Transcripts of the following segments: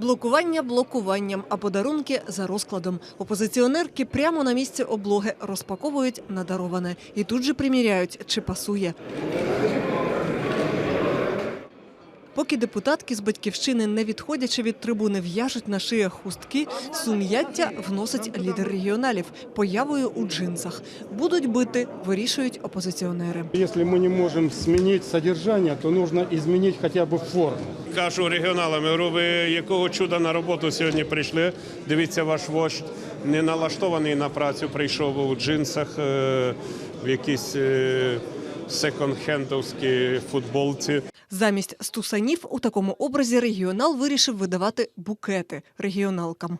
Блокування блокуванням, а подарунки за розкладом. Опозиціонерки прямо на місці облоги розпаковують надароване і тут же приміряють, чи пасує. Поки депутатки з батьківщини, не відходячи від трибуни, в'яжуть на шиях хустки, сум'яття вносить лідер регіоналів появою у джинсах. Будуть бити, вирішують опозиціонери. Если мы не можем сменить содержание, то нужно изменить хотя бы форму. Кажу регіоналам, я говорю, ви якого чуда на роботу сьогодні прийшли. Дивіться, ваш вождь не налаштований на працю, прийшов у джинсах, е, в якійсь е, секонд-хендовській футболці. Замість стусанів у такому образі регіонал вирішив видавати букети регіоналкам.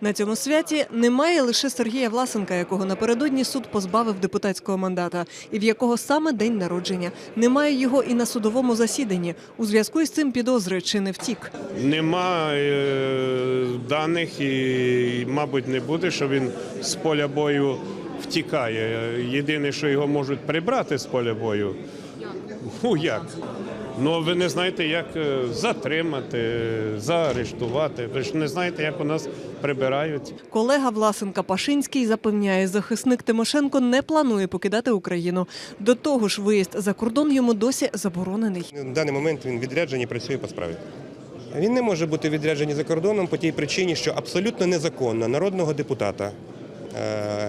На цьому святі немає лише Сергія Власенка, якого напередодні суд позбавив депутатського мандата, і в якого саме день народження. Немає його і на судовому засіданні. У зв'язку із цим підозри чи не втік. Нема е, даних і, мабуть, не буде, що він з поля бою втікає. Єдине, що його можуть прибрати з поля бою. Ну як? Ну ви не знаєте, як е, затримати, заарештувати. Ви ж не знаєте, як у нас прибирають. Колега Власенка Пашинський запевняє, захисник Тимошенко не планує покидати Україну. До того ж, виїзд за кордон йому досі заборонений. На даний момент він відряджений і працює по справі. Він не може бути відряджений за кордоном по тій причині, що абсолютно незаконно народного депутата,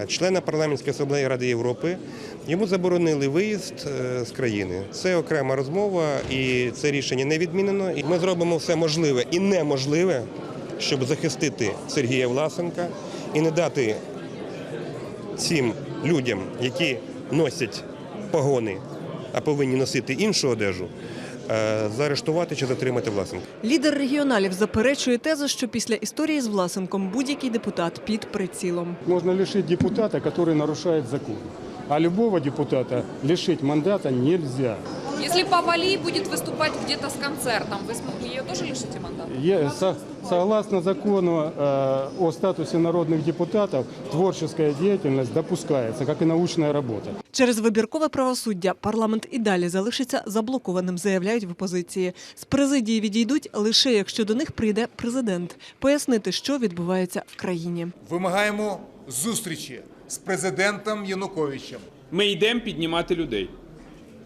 члена парламентської асамблеї Ради Європи, йому заборонили виїзд е, з країни. Це окрема розмова, і це рішення не відмінено. І ми зробимо все можливе і неможливе, щоб захистити Сергія Власенка і не дати цим людям, які носять погони, а повинні носити іншу одежу, е, заарештувати чи затримати власника. Лідер регіоналів заперечує тезу, що після історії з Власенком будь-який депутат під прицілом. Можно лишить депутата, который нарушает закон. А любого депутата лишить мандата нельзя. Если Папа Ли будет выступать где-то с концертом, вы см- ее тоже лишите мандата? Е- со- Согласно закону э, о статусе народных депутатов, творческая деятельность допускается, как и научная работа. Через вибіркове правосуддя парламент і далі залишиться заблокованим, заявляють в опозиції. З президії відійдуть лише якщо до них прийде президент, пояснити, що відбувається в країні. Вимагаємо зустрічі з президентом Януковичем. Ми йдемо піднімати людей.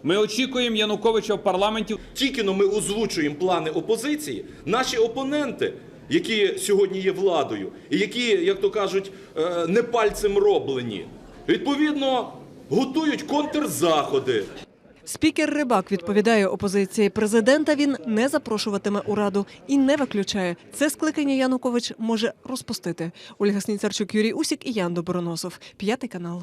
Ми очікуємо Януковича в парламенті. Тільки но ми озвучуємо плани опозиції, наші опоненти, які сьогодні є владою, і які, як то кажуть, е, не пальцем роблені, відповідно готують контрзаходи. Спікер Рибак відповідає опозиції. Президента він не запрошуватиме у раду і не виключає. Це скликання Янукович може розпустити. Ольга Сніцарчук, Юрій Усік і Ян Доброносов. П'ятий канал.